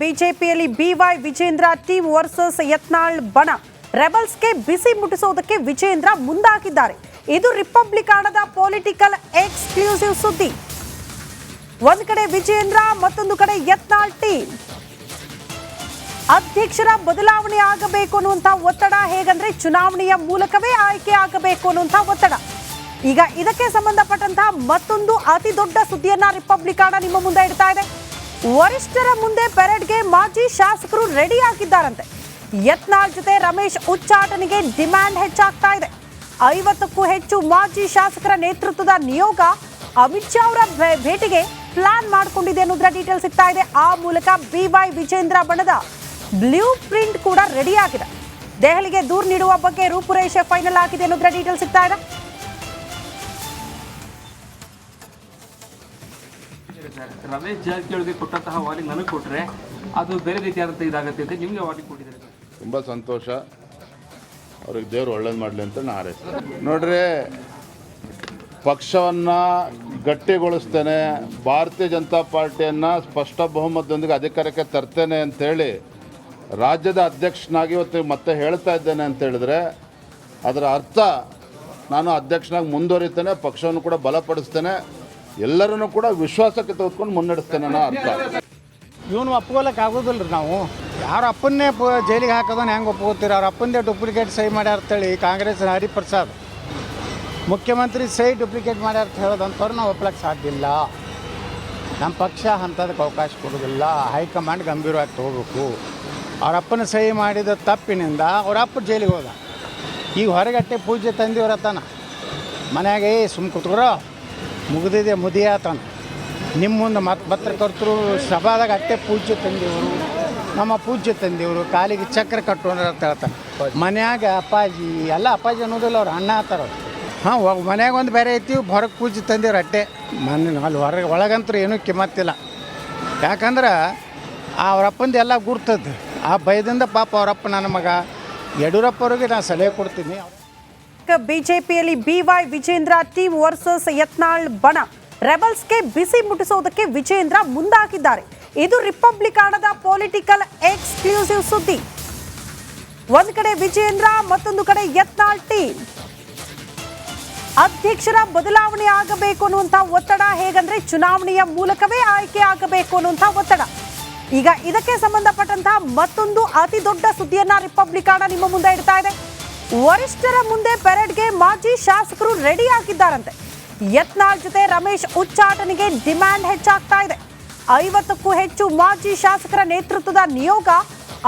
ಬಿಜೆಪಿಯಲ್ಲಿ BY Vijayendra team versus Yatnal ಬಣ. ರೆಬಲ್ಸ್ಗೆ ಬಿಸಿ ಮುಟ್ಟಿಸೋದಕ್ಕೆ ವಿಜೇಂದ್ರ ಮುಂದಾಗಿದ್ದಾರೆ. ಇದು ರಿಪಬ್ಲಿಕಾನದ ಪೊಲಿಟಿಕಲ್ ಎಕ್ಸ್ಕ್ಲೂಸಿವ್ ಸುದ್ದಿ. ಒಂದು ಕಡೆ ವಿಜೇಂದ್ರ, ಮತ್ತೊಂದು ಕಡೆ ಯತ್ನಾಳ್ ಟೀಮ್ ಅಧ್ಯಕ್ಷರ ಬದಲಾವಣೆ ಆಗಬೇಕು ಅನ್ನುವಂಥ ಒತ್ತಡ ಹೇಗಂದ್ರೆ ಚುನಾವಣೆಯ ಮೂಲಕವೇ ಆಯ್ಕೆ ಆಗಬೇಕು ಅನ್ನುವಂಥ ಒತ್ತಡ. ಈಗ ಇದಕ್ಕೆ ಸಂಬಂಧಪಟ್ಟಂತಹ ಮತ್ತೊಂದು ಅತಿ ದೊಡ್ಡ ಸುದ್ದಿಯನ್ನ ರಿಪಬ್ಲಿಕಾಣ ನಿಮ್ಮ ಮುಂದೆ ಇಡ್ತಾ ಇದೆ. ವರಿಷ್ಠರ ಮುಂದೆ ಪೆರೇಡ್ಗೆ ಮಾಜಿ ಶಾಸಕರು ರೆಡಿ ಆಗಿದ್ದಾರಂತೆ ಯತ್ನಾಳ್ ಜೊತೆ ರಮೇಶ್ ಉಚ್ಚಾಟನೆಗೆ ಡಿಮ್ಯಾಂಡ್ ಹೆಚ್ಚಾಗ್ತಾ ಇದೆ. ಐವತ್ತಕ್ಕೂ ಹೆಚ್ಚು ಮಾಜಿ ಶಾಸಕರ ನೇತೃತ್ವದ ನಿಯೋಗ ಅಮಿತ್ ಶಾ ಅವರ ಭೇಟಿಗೆ ಪ್ಲಾನ್ ಮಾಡಿಕೊಂಡಿದೆ ಅನ್ನೋದ್ರ ಡೀಟೇಲ್ ಸಿಗ್ತಾ ಇದೆ. ಆ ಮೂಲಕ ಬಿವೈ ವಿಜೇಂದ್ರ ಬಣದ ಬ್ಲೂ ಪ್ರಿಂಟ್ ಕೂಡ ರೆಡಿ ಆಗಿದೆ ದೆಹಲಿಗೆ ದೂರು ನೀಡುವ ಬಗ್ಗೆ ರೂಪುರೇಷೆ ಫೈನಲ್ ಆಗಿದೆ ಅನ್ನೋದ್ರ ಡೀಟೇಲ್ ಸಿಗ್ತಾ ಇದೆ. ರಮೇಶ್ ಜಾರಕಿಹೊಳಿಗೆ ಕೊಟ್ಟಂತಹ ವಾರ್ನಿಂಗ್ ನನಗೆ ಕೊಟ್ಟರೆ ಅದು ಬೇರೆ ರೀತಿಯಾದಂಥ ಇದಾಗುತ್ತೆ ಅಂತ ನಿಮಗೆ ವಾರ್ನಿಂಗ್ ಕೊಟ್ಟಿದ್ದಾರೆ. ತುಂಬ ಸಂತೋಷ. ಅವ್ರಿಗೆ ದೇವ್ರು ಒಳ್ಳೇದು ಮಾಡಲಿ ಅಂತ ನಾನು ಹಾರೈಸ್ತೀನಿ. ನೋಡ್ರಿ, ಪಕ್ಷವನ್ನು ಗಟ್ಟಿಗೊಳಿಸ್ತೇನೆ, ಭಾರತೀಯ ಜನತಾ ಪಾರ್ಟಿಯನ್ನು ಸ್ಪಷ್ಟ ಬಹುಮತದೊಂದಿಗೆ ಅಧಿಕಾರಕ್ಕೆ ತರ್ತೇನೆ ಅಂಥೇಳಿ ರಾಜ್ಯದ ಅಧ್ಯಕ್ಷನಾಗಿ ಇವತ್ತು ಮತ್ತೆ ಹೇಳ್ತಾ ಇದ್ದೇನೆ ಅಂತ ಹೇಳಿದ್ರೆ ಅದರ ಅರ್ಥ ನಾನು ಅಧ್ಯಕ್ಷನಾಗಿ ಮುಂದುವರಿತೇನೆ, ಪಕ್ಷವನ್ನು ಕೂಡ ಬಲಪಡಿಸ್ತೇನೆ. ಎಲ್ಲರನ್ನೂ ಕೂಡ ವಿಶ್ವಾಸಕ್ಕೆ ತೆಗೆದುಕೊಂಡು ಮುನ್ನಡೆಸ್ತೇನೆ ಅನ್ನೋ ಅರ್ಥ. ಇವನು ಒಪ್ಕೊಳಕ್ಕೆ ಆಗೋದಿಲ್ಲ ರೀ ನಾವು. ಯಾರ ಅಪ್ಪನ್ನೇ ಪ ಜೈಲಿಗೆ ಹಾಕೋದನ್ನ ಹೆಂಗೆ ಒಪ್ಕೋತೀರಿ? ಅವ್ರ ಅಪ್ಪಂದೇ ಡೂಪ್ಲಿಕೇಟ್ ಸಹಿ ಮಾಡ್ಯಾರ ಅಂತೇಳಿ ಕಾಂಗ್ರೆಸ್ ಹರಿಪ್ರಸಾದ್. ಮುಖ್ಯಮಂತ್ರಿ ಸಹಿ ಡೂಪ್ಲಿಕೇಟ್ ಮಾಡ್ಯಾರ ಅಂತ ಹೇಳೋದಂಥವ್ರು ನಾವು ಒಪ್ಲಕ್ಕೆ ಸಾಧ್ಯ ಇಲ್ಲ. ನಮ್ಮ ಪಕ್ಷ ಅಂಥದಕ್ಕೆ ಅವಕಾಶ ಕೊಡೋದಿಲ್ಲ. ಹೈಕಮಾಂಡ್ ಗಂಭೀರವಾಗಿ ತಗೋಬೇಕು. ಅವ್ರ ಅಪ್ಪನ ಸಹಿ ಮಾಡಿದ ತಪ್ಪಿನಿಂದ ಅವ್ರ ಅಪ್ಪ ಜೈಲಿಗೆ ಹೋದ. ಈಗ ಹೊರಗಟ್ಟೆ ಪೂಜೆ ತಂದಿವ್ರತ್ತಾನ ಮನ್ಯಾಗ, ಏ, ಸುಮ್ ಕುತ್ಕೊರೋ. ಮುಗಿದಿದೆ ಮುದಿಯಾತನ ನಿಮ್ಮ ಮುಂದೆ ಮತ್ ಪತ್ರಕರ್ತರು ಸಭಾದಾಗ ಅಟ್ಟೆ ಪೂಜ್ಯ ತಂದೆಯವರು ನಮ್ಮ ಪೂಜ್ಯ ತಂದೆಯವರು ಕಾಲಿಗೆ ಚಕ್ರ ಕಟ್ಟೋಣ ಅಂತ ಹೇಳ್ತಾನೆ ಮನ್ಯಾಗ ಅಪ್ಪಾಜಿ ಎಲ್ಲ ಅಪ್ಪಾಜಿ ಅನ್ನೋದಿಲ್ಲ ಅವ್ರು ಅಣ್ಣ ಆತಾರ ಹಾಂ ಮನ್ಯಾಗ ಒಂದು ಬೇರೆ ಐತಿ ಹೊರಗೆ ಪೂಜೆ ತಂದಿವ್ರು ಅಟ್ಟೆ. ಮನೆ ಅಲ್ಲಿ ಹೊರಗೆ ಒಳಗಂತೂ ಏನೂ ಕಿಮ್ಮತ್ತಿಲ್ಲ. ಯಾಕಂದ್ರೆ ಅವರಪ್ಪಂದು ಎಲ್ಲ ಗುರ್ತದ್ದು ಆ ಭಯದಿಂದ ಪಾಪ ಅವರಪ್ಪ ನನ್ನ ಮಗ. ಯಡಿಯೂರಪ್ಪ ಅವ್ರಿಗೆ ನಾನು ಸಲಹೆ ಕೊಡ್ತೀನಿ. ಬಿಜೆಪಿಯಲ್ಲಿ BY Vijayendra, team versus Yatnal ಬಣ. ರೆಬಲ್ಸ್ಗೆ ಬಿಸಿ ಮುಟ್ಟಿಸೋದಕ್ಕೆ ವಿಜೇಂದ್ರ ಮುಂದಾಗಿದ್ದಾರೆ. ಇದು ರಿಪಬ್ಲಿಕಾಣದ ಪೊಲಿಟಿಕಲ್ ಎಕ್ಸ್ಕ್ಲೂಸಿವ್ ಸುದ್ದಿ. ಒಂದು ಕಡೆ ವಿಜೇಂದ್ರ, ಮತ್ತೊಂದು ಕಡೆ ಯತ್ನಾಳ್ ಟೀಮ್. ಅಧ್ಯಕ್ಷರ ಬದಲಾವಣೆ ಆಗಬೇಕು ಅನ್ನುವಂಥ ಒತ್ತಡ ಹೇಗಂದ್ರೆ ಚುನಾವಣೆಯ ಮೂಲಕವೇ ಆಯ್ಕೆ ಆಗಬೇಕು ಅನ್ನುವಂಥ ಒತ್ತಡ. ಈಗ ಇದಕ್ಕೆ ಸಂಬಂಧಪಟ್ಟಂತಹ ಮತ್ತೊಂದು ಅತಿ ದೊಡ್ಡ ಸುದ್ದಿಯನ್ನ ರಿಪಬ್ಲಿಕಾಣ ನಿಮ್ಮ ಮುಂದೆ ಇಡ್ತಾ ಇದೆ. ವರಿಷ್ಠರ ಮುಂದೆ ಪೆರೇಡ್ಗೆ ಮಾಜಿ ಶಾಸಕರು ರೆಡಿ ಆಗಿದ್ದಾರಂತೆ ಯತ್ನಾಳ್ ಜೊತೆ ರಮೇಶ್ ಉಚ್ಚಾಟನೆಗೆ ಡಿಮ್ಯಾಂಡ್ ಹೆಚ್ಚಾಗ್ತಾ ಇದೆ. ಐವತ್ತಕ್ಕೂ ಹೆಚ್ಚು ಮಾಜಿ ಶಾಸಕರ ನೇತೃತ್ವದ ನಿಯೋಗ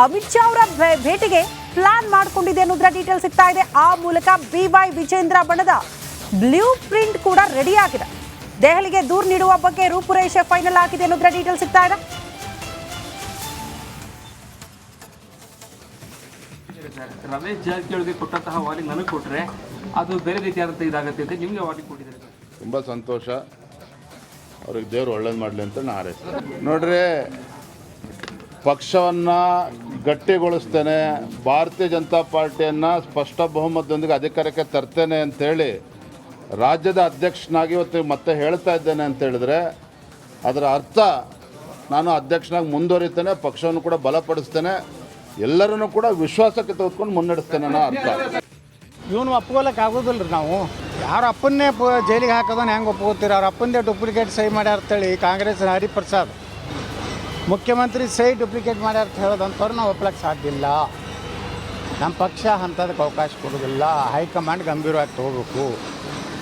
ಅಮಿತ್ ಶಾ ಅವರ ಭೇಟಿಗೆ ಪ್ಲಾನ್ ಮಾಡಿಕೊಂಡಿದೆ ಅನ್ನೋದ್ರ ಡೀಟೇಲ್ ಸಿಗ್ತಾ ಇದೆ. ಆ ಮೂಲಕ ಬಿವೈ ವಿಜೇಂದ್ರ ಬಣದ ಬ್ಲೂ ಪ್ರಿಂಟ್ ಕೂಡ ರೆಡಿ ಆಗಿದೆ ದೆಹಲಿಗೆ ದೂರು ನೀಡುವ ಬಗ್ಗೆ ರೂಪುರೇಷೆ ಫೈನಲ್ ಆಗಿದೆ ಅನ್ನೋದ್ರ ಡೀಟೇಲ್ ಸಿಗ್ತಾ ಇದೆ. ರಮೇಶ್ ಜಾರಕಿಹೊಳಿಗೆ ಕೊಟ್ಟಂತಹ ವಾರ್ನಿಂಗ್ ನನಗೆ ಕೊಟ್ಟರೆ ಅದು ಬೇರೆ ರೀತಿಯಾದಂಥ ಇದಾಗುತ್ತೆ ಅಂತ ನಿಮಗೆ ವಾರ್ನಿಂಗ್ ಕೊಟ್ಟಿದ್ದಾರೆ. ತುಂಬ ಸಂತೋಷ. ಅವ್ರಿಗೆ ದೇವ್ರು ಒಳ್ಳೇದು ಮಾಡಲಿ ಅಂತ ನಾ ಹಾರೈಸ್ತೀನಿ. ನೋಡ್ರಿ, ಪಕ್ಷವನ್ನು ಗಟ್ಟಿಗೊಳಿಸ್ತೇನೆ, ಭಾರತೀಯ ಜನತಾ ಪಾರ್ಟಿಯನ್ನು ಸ್ಪಷ್ಟ ಬಹುಮತದೊಂದಿಗೆ ಅಧಿಕಾರಕ್ಕೆ ತರ್ತೇನೆ ಅಂತೇಳಿ ರಾಜ್ಯದ ಅಧ್ಯಕ್ಷನಾಗಿ ಇವತ್ತು ಮತ್ತೆ ಹೇಳ್ತಾ ಇದ್ದೇನೆ ಅಂತ ಹೇಳಿದ್ರೆ ಅದರ ಅರ್ಥ ನಾನು ಅಧ್ಯಕ್ಷನಾಗಿ ಮುಂದುವರಿತೇನೆ, ಪಕ್ಷವನ್ನು ಕೂಡ ಬಲಪಡಿಸ್ತೇನೆ. ಎಲ್ಲರನ್ನೂ ಕೂಡ ವಿಶ್ವಾಸಕ್ಕೆ ತೆಗೆದುಕೊಂಡು ಮುನ್ನಡೆಸ್ತೇನೆ ಅರ್ಥ. ಇವನು ಒಪ್ಕೊಳಕ್ಕೆ ಆಗೋದಿಲ್ಲ ರೀ ನಾವು. ಯಾರ ಅಪ್ಪನ್ನೇ ಪ ಜೈಲಿಗೆ ಹಾಕೋದನ್ನ ಹೆಂಗೆ ಒಪ್ಕೋತೀರಿ? ಅವ್ರ ಅಪ್ಪಂದೇ ಡೂಪ್ಲಿಕೇಟ್ ಸಹಿ ಮಾಡ್ಯಾರ ಅಂತೇಳಿ ಕಾಂಗ್ರೆಸ್ ಹರಿಪ್ರಸಾದ್. ಮುಖ್ಯಮಂತ್ರಿ ಸಹಿ ಡೂಪ್ಲಿಕೇಟ್ ಮಾಡ್ಯಾರ ಅಂತ ಹೇಳೋದಂತವ್ರು ನಾವು ಒಪ್ಲಕ್ಕೆ ಸಾಧ್ಯ ಇಲ್ಲ. ನಮ್ಮ ಪಕ್ಷ ಅಂಥದಕ್ಕೆ ಅವಕಾಶ ಕೊಡೋದಿಲ್ಲ. ಹೈಕಮಾಂಡ್ ಗಂಭೀರವಾಗಿ ತಗೋಬೇಕು.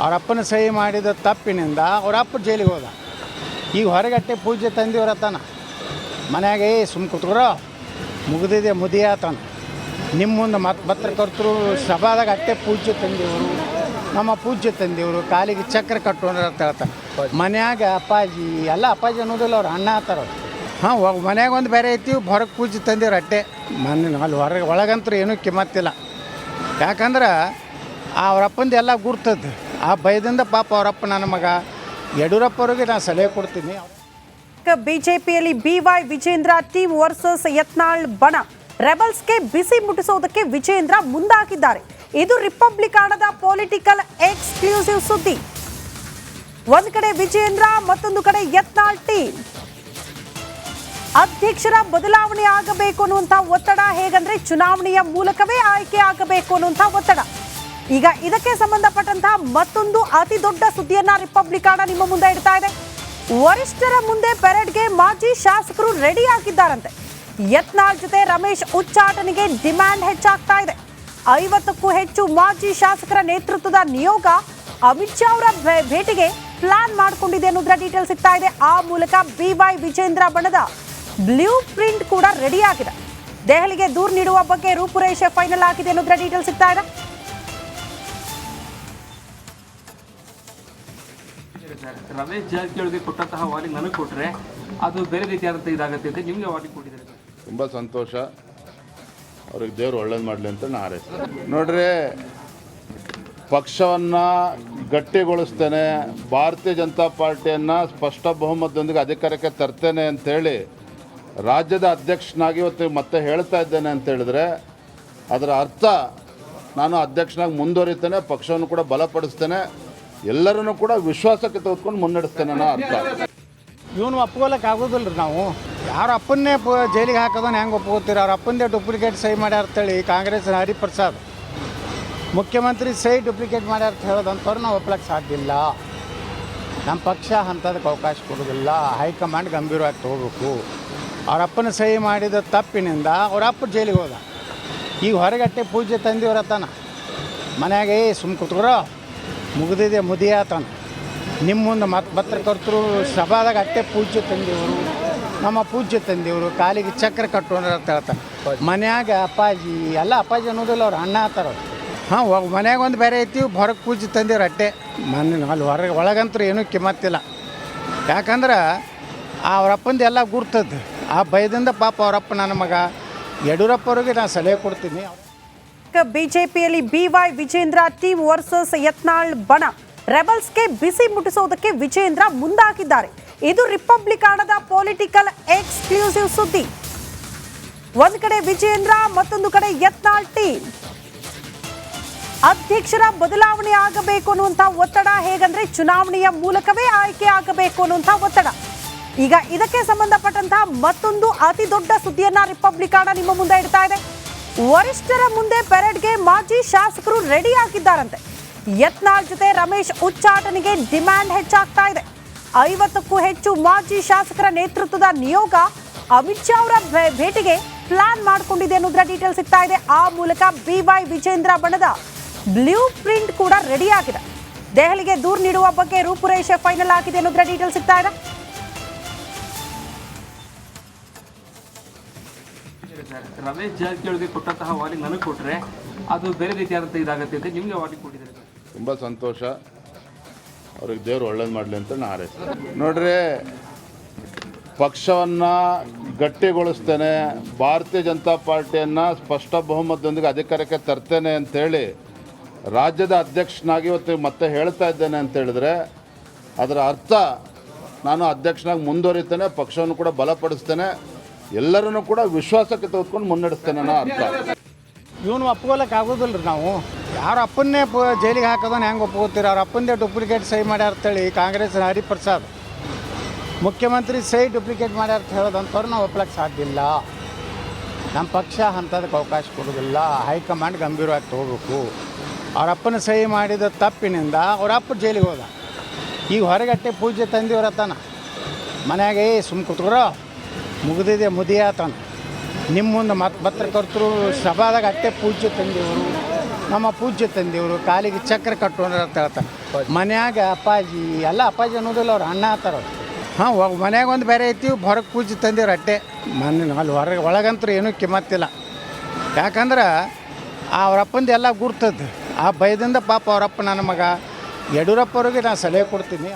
ಅವ್ರ ಅಪ್ಪನ ಸಹಿ ಮಾಡಿದ ತಪ್ಪಿನಿಂದ ಅವ್ರ ಅಪ್ಪ ಜೈಲಿಗೆ ಹೋದ. ಈಗ ಹೊರಗಟ್ಟೆ ಪೂಜೆ ತಂದಿವ್ರತ್ತಾನ ಮನ್ಯಾಗ ಮನೆಯಾಗೆ ಸುಮ್ ಕುತ್ಕೊರೋ. ಮುಗಿದಿದೆ, ಮುದಿಯಾತನ. ನಿಮ್ಮ ಮುಂದೆ ಮತ್ ಪತ್ರಕರ್ತರು ಸಭಾದಾಗ ಅಟ್ಟೆ ಪೂಜ್ಯ ತಂದೆಯವರು, ನಮ್ಮ ಪೂಜ್ಯ ತಂದೆಯವರು ಕಾಲಿಗೆ ಚಕ್ರ ಕಟ್ಟೋಣ ಅಂತ ಹೇಳ್ತಾರೆ ಮನ್ಯಾಗ ಅಪ್ಪಾಜಿ, ಎಲ್ಲ ಅಪ್ಪಾಜಿ ಅನ್ನೋದಿಲ್ಲ, ಅವ್ರು ಅಣ್ಣ ಆತಾರ ಹಾಂ ಮನ್ಯಾಗ ಒಂದು ಬೇರೆ ಐತಿ ಹೊರಗೆ ಪೂಜೆ ತಂದಿವ್ರು ಅಟ್ಟೆ. ಮನೆ ಅಲ್ಲಿ ಹೊರಗೆ ಒಳಗಂತೂ ಏನೂ ಕಿಮ್ಮತ್ತಿಲ್ಲ. ಯಾಕಂದ್ರೆ ಅವರಪ್ಪಂದು ಎಲ್ಲ ಗುರ್ತದ. ಆ ಭಯದಿಂದ ಪಾಪ ಅವರಪ್ಪ ನನ್ನ ಮಗ. ಯಡಿಯೂರಪ್ಪ ಅವ್ರಿಗೆ ನಾನು ಸಲಹೆ ಕೊಡ್ತೀನಿ. ಬಿಜೆಪಿಯಲ್ಲಿ BY Vijayendra team versus Yatnal ಬಣ. ರೆಬಲ್ಸ್ಗೆ ಬಿಸಿ ಮುಟ್ಟಿಸೋದಕ್ಕೆ ವಿಜೇಂದ್ರ ಮುಂದಾಗಿದ್ದಾರೆ. ಇದು ರಿಪಬ್ಲಿಕಾಣದ ಪೊಲಿಟಿಕಲ್ ಎಕ್ಸ್ಕ್ಲೂಸಿವ್ ಸುದ್ದಿ. ಒಂದು ಕಡೆ ವಿಜೇಂದ್ರ, ಮತ್ತೊಂದು ಕಡೆ ಯತ್ನಾಳ್ ಟೀಮ್. ಅಧ್ಯಕ್ಷರ ಬದಲಾವಣೆ ಆಗಬೇಕು ಅನ್ನುವಂಥ ಒತ್ತಡ ಹೇಗಂದ್ರೆ ಚುನಾವಣೆಯ ಮೂಲಕವೇ ಆಯ್ಕೆ ಆಗಬೇಕು ಅನ್ನುವಂಥ ಒತ್ತಡ. ಈಗ ಇದಕ್ಕೆ ಸಂಬಂಧಪಟ್ಟಂತಹ ಮತ್ತೊಂದು ಅತಿ ದೊಡ್ಡ ಸುದ್ದಿಯನ್ನ ರಿಪಬ್ಲಿಕಾಣ ನಿಮ್ಮ ಮುಂದೆ ಇಡ್ತಾ ಇದೆ. ವರಿಷ್ಠರ ಮುಂದೆ ಪೆರೇಡ್ಗೆ ಮಾಜಿ ಶಾಸಕರು ರೆಡಿ ಆಗಿದ್ದಾರಂತೆ ಯತ್ನಾಳ್ ಜೊತೆ ರಮೇಶ್ ಉಚ್ಚಾಟನೆಗೆ ಡಿಮ್ಯಾಂಡ್ ಹೆಚ್ಚಾಗ್ತಾ ಇದೆ. ಐವತ್ತಕ್ಕೂ ಹೆಚ್ಚು ಮಾಜಿ ಶಾಸಕರ ನೇತೃತ್ವದ ನಿಯೋಗ ಅಮಿತ್ ಶಾ ಅವರ ಭೇಟಿಗೆ ಪ್ಲಾನ್ ಮಾಡಿಕೊಂಡಿದೆ ಅನ್ನೋದ್ರ ಡೀಟೇಲ್ ಸಿಗ್ತಾ ಇದೆ. ಆ ಮೂಲಕ ಬಿ ವೈ ವಿಜೇಂದ್ರ ಬಣದ ಬ್ಲೂ ಪ್ರಿಂಟ್ ಕೂಡ ರೆಡಿ ಆಗಿದೆ ದೆಹಲಿಗೆ ದೂರು ನೀಡುವ ಬಗ್ಗೆ ರೂಪುರೇಷೆ ಫೈನಲ್ ಆಗಿದೆ ಅನ್ನೋದ್ರ ಡೀಟೇಲ್ ಸಿಗ್ತಾ ಇದೆ. ಸರ್ ರಮೇಶ್ ಜಾರಕಿಹೊಳಿಗೆ ಕೊಟ್ಟಂತಹ ವಾರ್ನಿಂಗ್ ನನಗೆ ಕೊಟ್ಟರೆ ಅದು ಬೇರೆ ರೀತಿಯಾದಂಥ ಇದಾಗುತ್ತೆ ಅಂತ ನಿಮಗೆ ವಾರ್ನಿಂಗ್ ಕೊಟ್ಟಿದ್ದಾರೆ. ತುಂಬ ಸಂತೋಷ. ಅವ್ರಿಗೆ ದೇವರು ಒಳ್ಳೇದು ಮಾಡಲಿ ಅಂತ ನಾನು ಹಾರೈಸ್ತೀನಿ. ನೋಡ್ರಿ, ಪಕ್ಷವನ್ನು ಗಟ್ಟಿಗೊಳಿಸ್ತೇನೆ, ಭಾರತೀಯ ಜನತಾ ಪಾರ್ಟಿಯನ್ನು ಸ್ಪಷ್ಟ ಬಹುಮತದೊಂದಿಗೆ ಅಧಿಕಾರಕ್ಕೆ ತರ್ತೇನೆ ಅಂತೇಳಿ ರಾಜ್ಯದ ಅಧ್ಯಕ್ಷನಾಗಿ ಇವತ್ತು ಮತ್ತೆ ಹೇಳ್ತಾ ಇದ್ದೇನೆ ಅಂತ ಹೇಳಿದ್ರೆ, ಅದರ ಅರ್ಥ ನಾನು ಅಧ್ಯಕ್ಷನಾಗಿ ಮುಂದುವರಿತೇನೆ, ಪಕ್ಷವನ್ನು ಕೂಡ ಬಲಪಡಿಸ್ತೇನೆ. ಎಲ್ಲರನ್ನೂ ಕೂಡ ವಿಶ್ವಾಸಕ್ಕೆ ತೆಗೆದುಕೊಂಡು ಮುನ್ನಡೆಸ್ತೇನೆ ಅನ್ನೋ ಅರ್ಥ ಇವನು ಒಪ್ಕೊಳಕ್ಕೆ ಆಗೋದಿಲ್ಲ ರೀ ನಾವು. ಯಾರ ಅಪ್ಪನ್ನೇ ಪ ಜೈಲಿಗೆ ಹಾಕೋದನ್ನ ಹೆಂಗೆ ಒಪ್ಕೋತೀರಿ? ಅವ್ರ ಅಪ್ಪಂದೇ ಡೂಪ್ಲಿಕೇಟ್ ಸಹಿ ಮಾಡ್ಯಾರ ಅಂತೇಳಿ ಕಾಂಗ್ರೆಸ್ ಹರಿಪ್ರಸಾದ್. ಮುಖ್ಯಮಂತ್ರಿ ಸಹಿ ಡೂಪ್ಲಿಕೇಟ್ ಮಾಡ್ಯಾರ ಅಂತ ಹೇಳೋದಂಥವ್ರು ನಾವು ಒಪ್ಲಕ್ಕೆ ಸಾಧ್ಯ ಇಲ್ಲ. ನಮ್ಮ ಪಕ್ಷ ಅಂಥದಕ್ಕೆ ಅವಕಾಶ ಕೊಡೋದಿಲ್ಲ. ಹೈಕಮಾಂಡ್ ಗಂಭೀರವಾಗಿ ತಗೋಬೇಕು. ಅವ್ರ ಅಪ್ಪನ ಸಹಿ ಮಾಡಿದ ತಪ್ಪಿನಿಂದ ಅವ್ರ ಅಪ್ಪ ಜೈಲಿಗೆ ಹೋದ. ಈಗ ಹೊರಗಟ್ಟೆ ಪೂಜೆ ತಂದಿವ್ರ ತಾನ. ಮನ್ಯಾಗ ಏ ಸುಮ್ ಕೂತ್ಕೊರೋ. ಮುಗಿದಿದೆ ಮುದಿಯಾತನ ನಿಮ್ಮ ಮುಂದೆ ಮತ್ತೆ ಪತ್ರಕರ್ತರು ಸಭಾದಾಗ ಅಟ್ಟೆ ಪೂಜೆ ತಂದಿವರು ನಮ್ಮ ಪೂಜ್ಯ ತಂದಿವರು ಕಾಲಿಗೆ ಚಕ್ರ ಕಟ್ಟೋಣ ಅಂತ ಹೇಳ್ತಾನೆ. ಮನ್ಯಾಗ ಅಪ್ಪಾಜಿ, ಎಲ್ಲ ಅಪ್ಪಾಜಿ ಅನ್ನೋದಿಲ್ಲ ಅವ್ರು, ಅಣ್ಣ ಆತಾರ ಹಾಂ ಮನ್ಯಾಗ ಒಂದು ಬೇರೆ ಐತಿ, ಹೊರಗೆ ಪೂಜೆ ತಂದಿವ್ರು ಅಟ್ಟೆ. ಮನೆ ಅಲ್ಲಿ ಹೊರಗೆ ಒಳಗಂತೂ ಏನೂ ಕಿಮ್ಮತ್ತಿಲ್ಲ. ಯಾಕಂದ್ರೆ ಅವರಪ್ಪಂದು ಎಲ್ಲ ಗುರ್ತದ. ಆ ಭಯದಿಂದ ಪಾಪ ಅವರಪ್ಪ ನನ್ನ ಮಗ. ಯಡಿಯೂರಪ್ಪ ಅವ್ರಿಗೆ ನಾನು ಸಲಹೆ ಕೊಡ್ತೀನಿ. ಬಿಜೆಪಿಯಲ್ಲಿ BY Vijayendra, team versus Yatnal ಬಣ. ರೆಬಲ್ಸ್ಗೆ ಬಿಸಿ ಮುಟ್ಟಿಸೋದಕ್ಕೆ ವಿಜೇಂದ್ರ ಮುಂದಾಗಿದ್ದಾರೆ. ಇದು ರಿಪಬ್ಲಿಕಾನದ ಪೊಲಿಟಿಕಲ್ ಎಕ್ಸ್ಕ್ಲೂಸಿವ್ ಸುದ್ದಿ. ಒಂದು ಕಡೆ ವಿಜೇಂದ್ರ, ಮತ್ತೊಂದು ಕಡೆ ಯತ್ನಾಳ್ ಟೀಮ್. ಅಧ್ಯಕ್ಷರ ಬದಲಾವಣೆ ಆಗಬೇಕು ಅನ್ನುವಂಥ ಒತ್ತಡ ಹೇಗಂದ್ರೆ ಚುನಾವಣೆಯ ಮೂಲಕವೇ ಆಯ್ಕೆ ಆಗಬೇಕು ಅನ್ನುವಂಥ ಒತ್ತಡ. ಈಗ ಇದಕ್ಕೆ ಸಂಬಂಧಪಟ್ಟಂತಹ ಮತ್ತೊಂದು ಅತಿ ದೊಡ್ಡ ಸುದ್ದಿಯನ್ನ ರಿಪಬ್ಲಿಕಾಣ ನಿಮ್ಮ ಮುಂದೆ ಇಡ್ತಾ ಇದೆ. ವರಿಷ್ಠರ ಮುಂದೆ ಪೆರೇಡ್ಗೆ ಮಾಜಿ ಶಾಸಕರು ರೆಡಿ ಆಗಿದ್ದಾರಂತೆ. ಯತ್ನಾಳ್ ಜೊತೆ ರಮೇಶ್ ಉಚ್ಚಾಟನೆಗೆ ಡಿಮ್ಯಾಂಡ್ ಹೆಚ್ಚಾಗ್ತಾ ಇದೆ. ಐವತ್ತಕ್ಕೂ ಹೆಚ್ಚು ಮಾಜಿ ಶಾಸಕರ ನೇತೃತ್ವದ ನಿಯೋಗ ಅಮಿತ್ ಶಾ ಅವರ ಭೇಟಿಗೆ ಪ್ಲಾನ್ ಮಾಡಿಕೊಂಡಿದೆ ಅನ್ನೋದ್ರ ಡೀಟೇಲ್ ಸಿಗ್ತಾ ಇದೆ. ಆ ಮೂಲಕ ಬಿ ವೈ ವಿಜೇಂದ್ರ ಬಣದ ಬ್ಲೂ ಪ್ರಿಂಟ್ ಕೂಡ ರೆಡಿ ಆಗಿದೆ. ದೆಹಲಿಗೆ ದೂರು ನೀಡುವ ಬಗ್ಗೆ ರೂಪುರೇಷೆ ಫೈನಲ್ ಆಗಿದೆ ಅನ್ನೋದ್ರ ಡೀಟೇಲ್ ಸಿಗ್ತಾ ಇದೆ. ರಮೇಶ್ ಜಾರಕಿಹೊಳಿಗೆ ಕೊಟ್ಟಂತಹ ವಾರ್ನಿಂಗ್ ನನಗೆ ಕೊಟ್ಟರೆ ಅದು ಬೇರೆ ರೀತಿಯಾದಂಥ ಇದಾಗುತ್ತೆ ಅಂತ ನಿಮಗೆ ವಾರ್ನಿಂಗ್ ಕೊಟ್ಟಿದ್ದಾರೆ. ತುಂಬ ಸಂತೋಷ. ಅವ್ರಿಗೆ ದೇವ್ರು ಒಳ್ಳೇದು ಮಾಡಲಿ ಅಂತ ನಾ ಹಾರೈಸ್ತೀನಿ. ನೋಡ್ರಿ, ಪಕ್ಷವನ್ನು ಗಟ್ಟಿಗೊಳಿಸ್ತೇನೆ, ಭಾರತೀಯ ಜನತಾ ಪಾರ್ಟಿಯನ್ನು ಸ್ಪಷ್ಟ ಬಹುಮತದೊಂದಿಗೆ ಅಧಿಕಾರಕ್ಕೆ ತರ್ತೇನೆ ಅಂತೇಳಿ ರಾಜ್ಯದ ಅಧ್ಯಕ್ಷನಾಗಿ ಇವತ್ತು ಮತ್ತೆ ಹೇಳ್ತಾ ಇದ್ದೇನೆ ಅಂತ ಹೇಳಿದ್ರೆ, ಅದರ ಅರ್ಥ ನಾನು ಅಧ್ಯಕ್ಷನಾಗಿ ಮುಂದುವರಿತೇನೆ, ಪಕ್ಷವನ್ನು ಕೂಡ ಬಲಪಡಿಸ್ತೇನೆ. ಎಲ್ಲರನ್ನೂ ಕೂಡ ವಿಶ್ವಾಸಕ್ಕೆ ತೆಗೆದುಕೊಂಡು ಮುನ್ನಡೆಸ್ತೇನೆ ಅನ್ನೋ ಅರ್ಥ. ಇವನು ಒಪ್ಕೊಳಕ್ಕೆ ಆಗೋದಿಲ್ಲ ರೀ ನಾವು. ಯಾರ ಅಪ್ಪನ್ನೇ ಜೈಲಿಗೆ ಹಾಕೋದನ್ನ ಹೆಂಗೆ ಒಪ್ಕೋತೀರಿ? ಅವ್ರ ಅಪ್ಪಂದೇ ಡೂಪ್ಲಿಕೇಟ್ ಸಹಿ ಮಾಡ್ಯಾರ ಅಂತೇಳಿ ಕಾಂಗ್ರೆಸ್ ಹರಿಪ್ರಸಾದ್. ಮುಖ್ಯಮಂತ್ರಿ ಸಹಿ ಡೂಪ್ಲಿಕೇಟ್ ಮಾಡ್ಯಾರ ಅಂತ ಹೇಳೋದಂಥವ್ರು ನಾವು ಒಪ್ಲಕ್ಕೆ ಸಾಧ್ಯ ಇಲ್ಲ. ನಮ್ಮ ಪಕ್ಷ ಅಂಥದಕ್ಕೆ ಅವಕಾಶ ಕೊಡೋದಿಲ್ಲ. ಹೈಕಮಾಂಡ್ ಗಂಭೀರವಾಗಿ ತಗೋಬೇಕು. ಅವ್ರ ಅಪ್ಪನ ಸಹಿ ಮಾಡಿದ ತಪ್ಪಿನಿಂದ ಅವ್ರ ಅಪ್ಪ ಜೈಲಿಗೆ ಹೋದ. ಈಗ ಹೊರಗಟ್ಟೆ ಪೂಜೆ ತಂದಿವ್ರ ತಾನ ಮನ್ಯಾಗ ಸುಮ್ಮ ಸುಮ್ ಕೂತ್ಕೊರೋ. ಮುಗಿದಿದೆ ಮುದಿಯಾತನ ನಿಮ್ಮ ಮುಂದೆ ಮತ್ತೆ ಪತ್ರಕರ್ತರು ಸಭಾದಾಗ ಅಟ್ಟೆ ಪೂಜ್ಯ ತಂದೆಯವರು, ನಮ್ಮ ಪೂಜ್ಯ ತಂದೆಯವರು ಕಾಲಿಗೆ ಚಕ್ರ ಕಟ್ಟೋಣ ಅಂತ ಹೇಳ್ತಾನೆ. ಮನ್ಯಾಗ ಅಪ್ಪಾಜಿ, ಎಲ್ಲ ಅಪ್ಪಾಜಿ ಅನ್ನೋದಿಲ್ಲ ಅವ್ರು, ಅಣ್ಣ ಆತಾರ. ಹಾಂ ಮನ್ಯಾಗ ಒಂದು ಬೇರೆ ಐತಿ, ಹೊರಗೆ ಪೂಜೆ ತಂದಿವ್ರು ಅಟ್ಟೆ. ಮನೆ, ಅಲ್ಲಿ ಹೊರಗೆ ಒಳಗಂತೂ ಏನೂ ಕಿಮ್ಮತ್ತಿಲ್ಲ. ಯಾಕಂದ್ರೆ ಅವರಪ್ಪಂದು ಎಲ್ಲ ಗುರ್ತದ. ಆ ಭಯದಿಂದ ಪಾಪ ಅವರಪ್ಪ ನನ್ನ ಮಗ, ಯಡಿಯೂರಪ್ಪ ಅವ್ರಿಗೆ ನಾನು ಸಲಹೆ ಕೊಡ್ತೀನಿ.